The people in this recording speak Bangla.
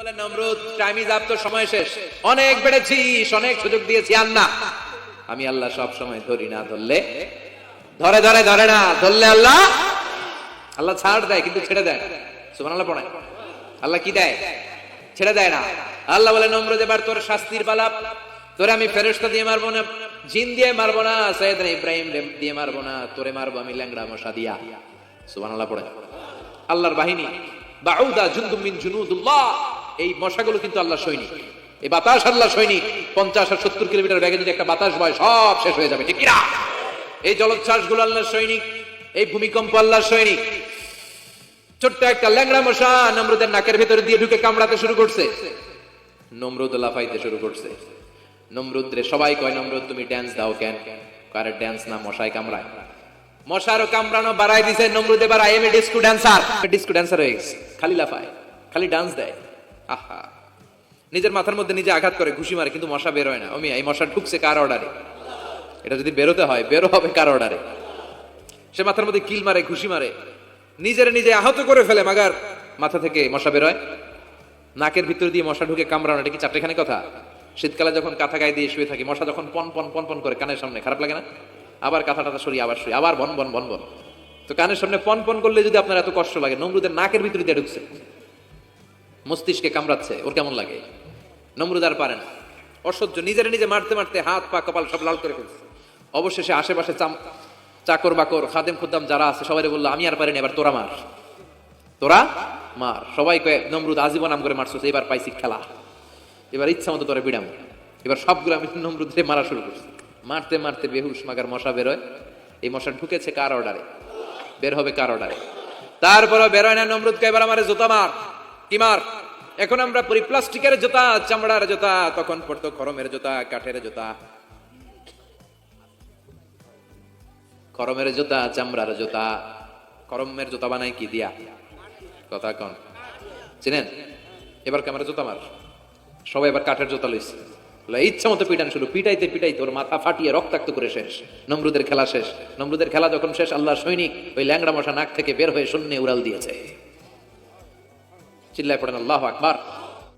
বলে, নমরুদ টাইম ইজ আপ তো সময় শেষ। অনেক বেড়েছিস, অনেক সুযোগ দিয়েছি আর আমি আল্লাহ সব সময় ধরি না ধরলে। ধরে ধরে ধরে না ধরলে আল্লাহ? আল্লাহ ছাড় দেয়, কিন্তু ছেড়ে দেয় সুমান আল্লাহ পড়ায়। আল্লাহ কি দেয়? ছেড়ে দেয় না। আল্লাহ বলে, নমরুদ, এবার তোর শাস্তির পালা। তোরে আমি ফেরেশতা দিয়ে মারবো না, জিন দিয়ে মারবো না সৈয়দ ইব্রাহিম দিয়ে মারবো না, তোরে মারবো আমি ল্যাংড়া মশা দিয়া। সুমান আল্লাহ পড়ে আল্লাহর বাহিনী, বাউদা জুন্দুম মিন জুনুদুল্লাহ। এই মশাগুলো কিন্তু আল্লাহর সৈনিক। এই বাতাস আল্লাহ সৈনিক। পঞ্চাশ আর সত্তর কিলোমিটার ব্যাগে যদি একটা বাতাস বয়, সব শেষ হয়ে যাবে, ঠিক কিনা? এই জলোচ্ছ্বাসগুলো আল্লাহর সৈনিক, এই ভূমিকম্প আল্লাহর সৈনিক। ছোট্ট একটা ল্যাংড়া মশা নমরুদের নাকের ভেতরে দিয়ে ঢুকে কামড়াতে শুরু করছে। নমরুদ লাফাইতে শুরু করছে। নমরুদ্রে সবাই কয়, নমরুদ, তুমি ড্যান্স দাও কেন? কারে ড্যান্স না মশাই কামড়ায়? মশারও কামড়ানো বাড়াই দিছে, নমরুদ এবার I am a disco dancer disco dancer হয়ে গেছে। খালি লাফায়, খালি ডান্স দেয়। আহা। নিজের মাথার মধ্যে নিজে আঘাত করে, ঘুষি মারে, কিন্তু মশা বের হয় না। অমি এই মশা ঢুকছে কার অর্ডারে এটা যদি বেরোতে হয়, বেরো হবে কার অর্ডারে সে মাথার মধ্যে কিল মারে, ঘুষি মারে। নিজের নিজে আহত করে ফেলে, মাগার মাথা থেকে মশা বেরোয়। নাকের ভিতর দিয়ে মশা ঢুকে কামড়ানো, এটা কি চারটেখানি কথা? শীতকালে যখন কাঁথা গায়ে দিয়ে শুয়ে থাকি, মশা যখন পন পন পন পন করে কানের সামনে, খারাপ লাগে না? আবার কাঁথা টাথা সরিয়ে আবার শুয়ে, আবার বন বন বন বন। তো কানের সামনে পন পন করলে যদি আপনার এত কষ্ট লাগে, নমরুদের নাকের ভিতরে দিয়ে ঢুকছে। মস্তিষ্কে কামড়াচ্ছে, ওর কেমন লাগে? নমরুদ আর পারে না। অসহ্য, নিজের নিজে মারতে মারতে হাত, পা, কপাল সব লাল করে ফেলছে। অবশেষে আশেপাশে চাকর বাকর, খাদেম খুদ্দাম যারা আছে সবাই বলল, আমি আর পারিনি, এবার তোরা মার। তোরা মার। সবাই কয়ে, নমরুদ আজীবন নাম করে মারছিস, এবার পাইছি খেলা। এবার ইচ্ছা মতো তোরা বিড়াম। এবার সবগুলো আমি নমরুদরে মারা শুরু করছি। মারতে মারতে বেহুশ মাগার মশা বেরোয়। এই মশা ঢুকেছে কার অর্ডারে? বের হবে কার অর্ডারে? তারপরে বেরোয় না নমরুদকে, এবার আমার জুতা মার। কি মার এখন আমরা পরি প্লাস্টিকের জুতা, চামড়ার জুতা, তখন পড়তো খরমের জুতা, কাঠের জুতা। খরমের জুতা, চামড়ার জুতা। খরমের জুতা বানাই কি দিয়া? কথা কন। চিনেন? এবার ক্যামেরা জুতা মার। সবাই এবার কাঠের জুতা লইছে ইচ্ছা মতো পিটান শুরু। পিটাইতে পিটাইতে ওর মাথা ফাটিয়ে রক্তাক্ত করে শেষ। নমরুদের খেলা শেষ। নমরুদের খেলা যখন শেষ আল্লাহ সৈনিক ওই ল্যাংড়া মশা নাক থেকে বের হয়ে শূন্য উড়াল দিয়েছে। ಚಿಲ್ಲೆ ಕೊಡೋಣ ಅಲ್ಲಾಹು ಅಕ್ಬಾರ್